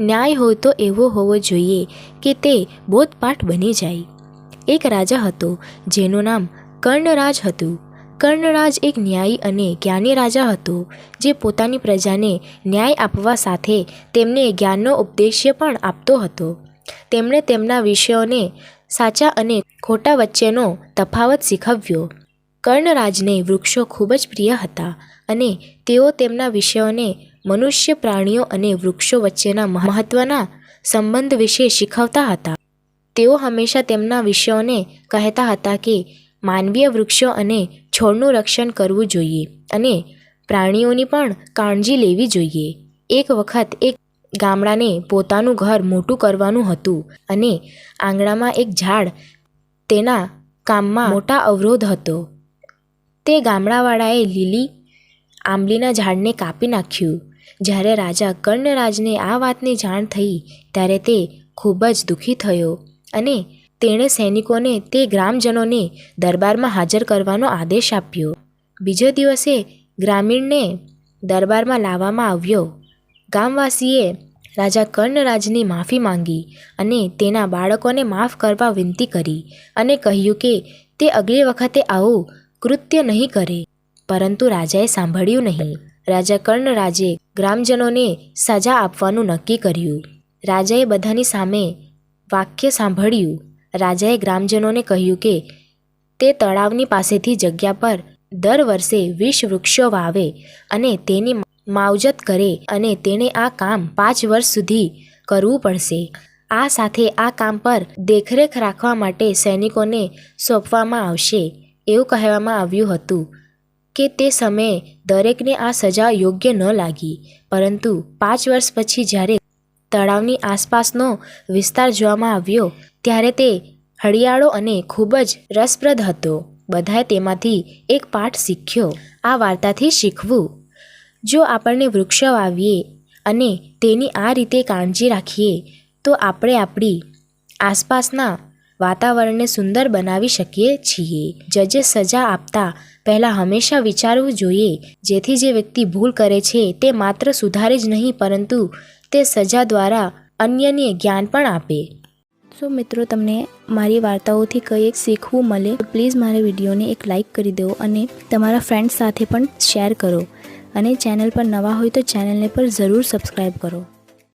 ન્યાય હોય તો એવો હોવો જોઈએ કે તે બોધપાઠ બની જાય. એક રાજા હતો, જેનું નામ કર્ણરાજ હતું. કર્ણરાજ એક ન્યાયી અને જ્ઞાની રાજા હતો, જે પોતાની પ્રજાને ન્યાય આપવા સાથે તેમને જ્ઞાનનો ઉપદેશ્ય પણ આપતો હતો. તેમણે તેમના વિષયોને સાચા અને ખોટા વચ્ચેનો તફાવત શીખવ્યો. કર્ણરાજને વૃક્ષો ખૂબ જ પ્રિય હતા અને તેઓ તેમના વિષયોને મનુષ્ય પ્રાણીઓ અને વૃક્ષો વચ્ચેના મહત્ત્વના સંબંધ વિશે શીખવતા હતા. તેઓ હંમેશા તેમના વિષયોને કહેતા હતા કે માનવીય વૃક્ષો અને છોડનું રક્ષણ કરવું જોઈએ અને પ્રાણીઓની પણ કાળજી લેવી જોઈએ. એક વખત એક ગામડાને પોતાનું ઘર મોટું કરવાનું હતું અને આંગણામાં એક ઝાડ તેના કામમાં મોટા અવરોધ હતો. તે ગામડાવાળાએ લીલી આંબલીના ઝાડને કાપી નાખ્યું. જ્યારે રાજા કર્ણરાજને આ વાતની જાણ થઈ, ત્યારે તે ખૂબ જ દુઃખી થયો અને તેણે સૈનિકોને તે ગ્રામજનોને દરબારમાં હાજર કરવાનો આદેશ આપ્યો. બીજો દિવસે ગ્રામીણને દરબારમાં લાવવામાં આવ્યો. ગામવાસીએ રાજા કર્ણરાજની માફી માંગી અને તેના બાળકોને માફ કરવા વિનંતી કરી અને કહ્યું કે તે અગલી વખતે આવું કૃત્ય નહીં કરે. પરંતુ રાજાએ સાંભળ્યું નહીં. રાજા કર્ણરાજે ગ્રામજનોને સજા આપવાનું નક્કી કર્યું. રાજાએ બધાની સામે વાક્ય સાંભળ્યું. રાજાએ ગ્રામજનોને કહ્યું કે, તે તળાવની પાસેથી જગ્યા પર દર વર્ષે વીસ વૃક્ષો વાવે અને તેની માવજત કરે અને તેણે આ કામ પાંચ વર્ષ સુધી કરવું પડશે. આ સાથે આ કામ પર દેખરેખ રાખવા માટે સૈનિકોને સોંપવામાં આવશે. એવું કહેવામાં આવ્યું હતું. કે તે સમયે દરેકને આ સજા યોગ્ય ન લાગી. પરંતુ પાંચ વર્ષ પછી જ્યારે તળાવની આસપાસનો વિસ્તાર જોવામાં આવ્યો, ત્યારે તે હળિયાળો અને ખૂબ જ રસપ્રદ હતો. બધાએ તેમાંથી એક પાઠ શીખ્યો. આ વાર્તાથી શીખવું. જો આપણને વૃક્ષો વાવીએ અને તેની આ રીતે કાળજી રાખીએ, તો આપણે આપણી આસપાસના વાતાવરણને સુંદર બનાવી શકીએ છીએ. જજે સજા આપતા પહેલાં હંમેશા વિચારવું જોઈએ, જેથી જે વ્યક્તિ ભૂલ કરે છે તે માત્ર સુધારે જ નહીં, પરંતુ તે સજા દ્વારા અન્યને જ્ઞાન પણ આપે. સો મિત્રો, તમને મારી વાર્તાઓથી કંઈ એક શીખવું મળે, તો પ્લીઝ મારા વિડીયોને એક લાઇક કરી દો અને તમારા ફ્રેન્ડ્સ સાથે પણ શેર કરો. અને ચેનલ પર નવા હોય તો ચેનલને પણ જરૂર સબસ્ક્રાઈબ કરો.